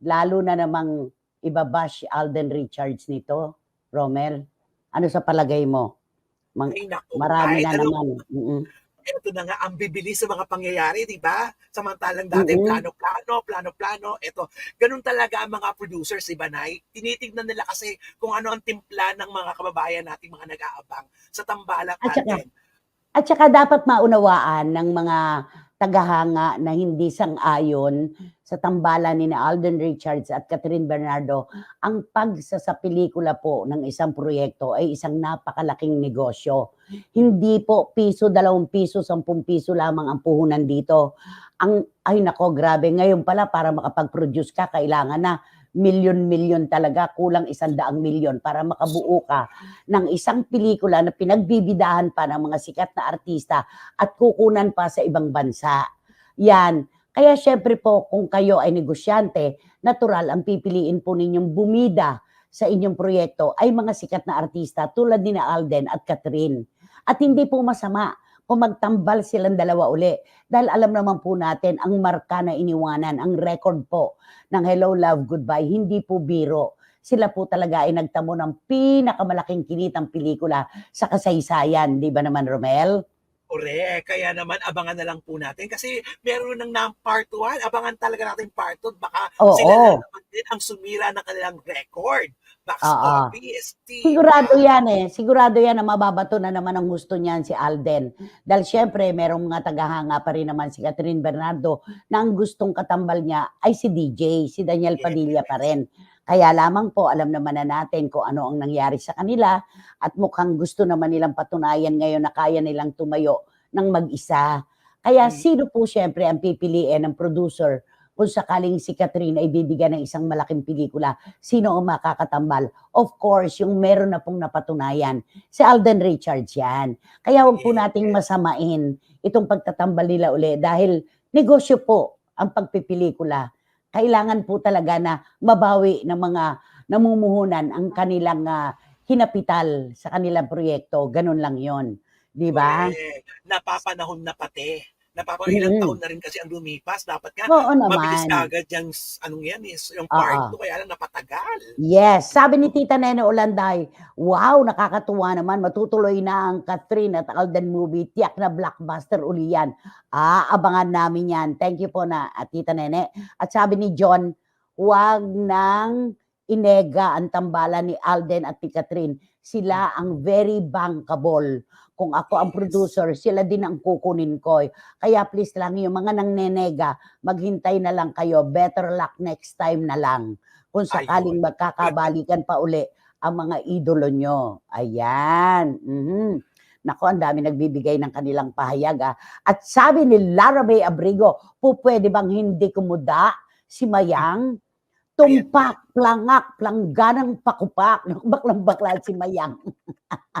lalo na namang ibabash Alden Richards nito, Romel? Ano sa palagay mo? Mang, Ay naku, marami na ano, naman. Mm-mm. Ito na nga ang bibilis sa mga pangyayari, di ba? Samantalang dati Mm-mm. plano-plano, plano-plano. Ito, ganun talaga ang mga producers, di ba, Nay? Tinitignan nila kasi kung ano ang timpla ng mga kababayan nating mga nag-aabang sa tambalang At saka, natin. At saka dapat maunawaan ng mga tagahanga na hindi sang-ayon sa tambalan ni Alden Richards at Catherine Bernardo, ang pagsasapelikula po ng isang proyekto ay isang napakalaking negosyo. Hindi po piso, dalawang piso, sampung piso lamang ang puhunan dito. Ang, ay nako, grabe. Ngayon pala, para makapag-produce ka, kailangan na milyon-milyon talaga, kulang isang daang milyon para makabuo ka ng isang pelikula na pinagbibidahan pa ng mga sikat na artista at kukunan pa sa ibang bansa. Yan. Kaya syempre po, kung kayo ay negosyante, natural ang pipiliin po ninyong bumida sa inyong proyekto ay mga sikat na artista tulad ni Alden at Catherine. At hindi po masama kung magtambal silang dalawa uli. Dahil alam naman po natin, ang marka na iniwanan, ang record po ng Hello, Love, Goodbye, hindi po biro sila po talaga ay nagtamo ng pinakamalaking kinitang pelikula sa kasaysayan, di ba naman Romel? Correct. Kaya naman, abangan na lang po natin. Kasi meron nang na part 1. Abangan talaga natin part 2. Baka Oo. sila na naman din ang sumira ng kanilang record. Box Oo. office. di Sigurado yan eh. Sigurado yan na mababato na naman ang gusto niyan si Alden. Dahil syempre, merong mga tagahanga pa rin naman si Catherine Bernardo na ang gustong katambal niya ay si DJ, si Daniel Yes. Padilla pa rin. Kaya lamang po, alam naman na natin kung ano ang nangyari sa kanila at mukhang gusto naman nilang patunayan ngayon na kaya nilang tumayo ng mag-isa. Kaya Mm. sino po syempre ang pipiliin ng producer kung sakaling si Catherine ay bibigyan ng isang malaking pelikula, sino ang makakatambal? Of course, yung meron na pong napatunayan, si Alden Richards yan. Kaya huwag po nating masamain itong pagtatambal nila uli dahil negosyo po ang pagpipelikula. Kailangan po talaga na mabawi ng mga namumuhunan ang kanilang ah, hinapital sa kanilang proyekto. Ganun lang yon, Di ba? Napapanahon na pati. Napapanahon ilang Mm. taon na rin kasi ang lumipas. Dapat nga, Oo mabilis naman. kagad yung, anong yan, is, yung part Oo. 2, kaya lang napatagal. Yes, sabi ni Tita Nene Olanday, wow, nakakatuwa naman, matutuloy na ang Catherine at Alden movie, tiyak na blockbuster uli yan. Ah, abangan namin yan. Thank you po na, at Tita Nene. At sabi ni John, wag nang inega ang tambalan ni Alden at ni Catherine. Sila ang very bankable. Kung ako ang producer, sila din ang kukunin ko. Kaya please lang, yung mga nangnenega, maghintay na lang kayo. Better luck next time na lang kung sakaling magkakabalikan pa uli ang mga idolo nyo. Ayan. Mhm. Nako, ang dami nagbibigay ng kanilang pahayag. ah. At sabi ni Lara May Abrigo, po pwede bang hindi kumuda si Mayang? Tumpak, plangak, plangganang pakupak. Baklang bakla si Mayang.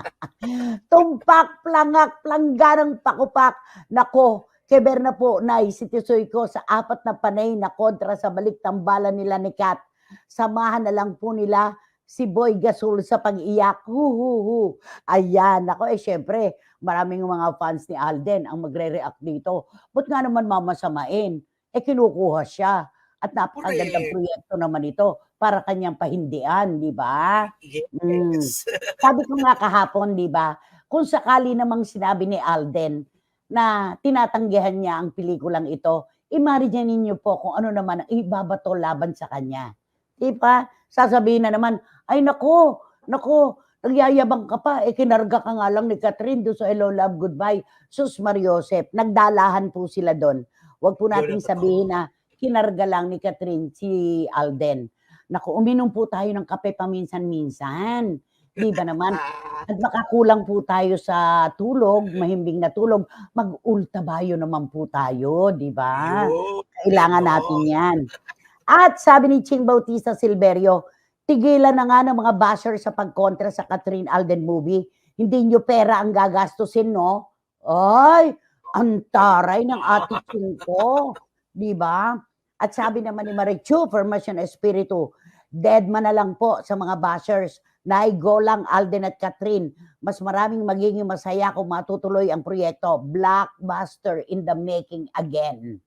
Tumpak, plangak, plangganang pakupak. Nako, keber na po, Nay, si Tisoy ko sa apat na panay na kontra sa balik tambalan nila ni Kat. Samahan na lang po nila si Boy Gasol sa pag-iyak. Hu, hu, hu. Ayan, ako eh, syempre, maraming mga fans ni Alden ang magre-react dito. Ba't nga naman mamasamain? Eh, kinukuha siya. At napakagandang Correct. proyekto naman ito para kanyang pahindian, di ba? Mm. Yes. Sabi ko nga kahapon, di ba, kung sakali namang sinabi ni Alden na tinatanggihan niya ang pelikulang ito, imagine ninyo po kung ano naman ang ibabato laban sa kanya. Di ba? Sasabihin na naman, ay nako, nako, nagyayabang ka pa, eh kinarga ka nga lang ni Catherine doon sa Hello, Love, Goodbye. Sus Mariosep, nagdalahan po sila doon. Huwag po totoo. sabihin na kinarga lang ni Catherine si Alden. Naku, uminom po tayo ng kape paminsan-minsan. Di ba naman? At baka kulang po tayo sa tulog, mahimbing na tulog, mag-ultabayo naman po tayo, di ba? Kailangan natin yan. At sabi ni Ching Bautista Silverio, tigilan na nga ng mga basher sa pagkontra sa Catherine Alden movie. Hindi nyo pera ang gagastusin, no? Ay, ang taray ng Ching ko. Di ba? At sabi naman ni Marichu, Formation Espiritu, dead man na lang po sa mga bashers. Naigo lang Alden at Catherine. Mas maraming magiging masaya kung matutuloy ang proyekto. Blockbuster in the making again.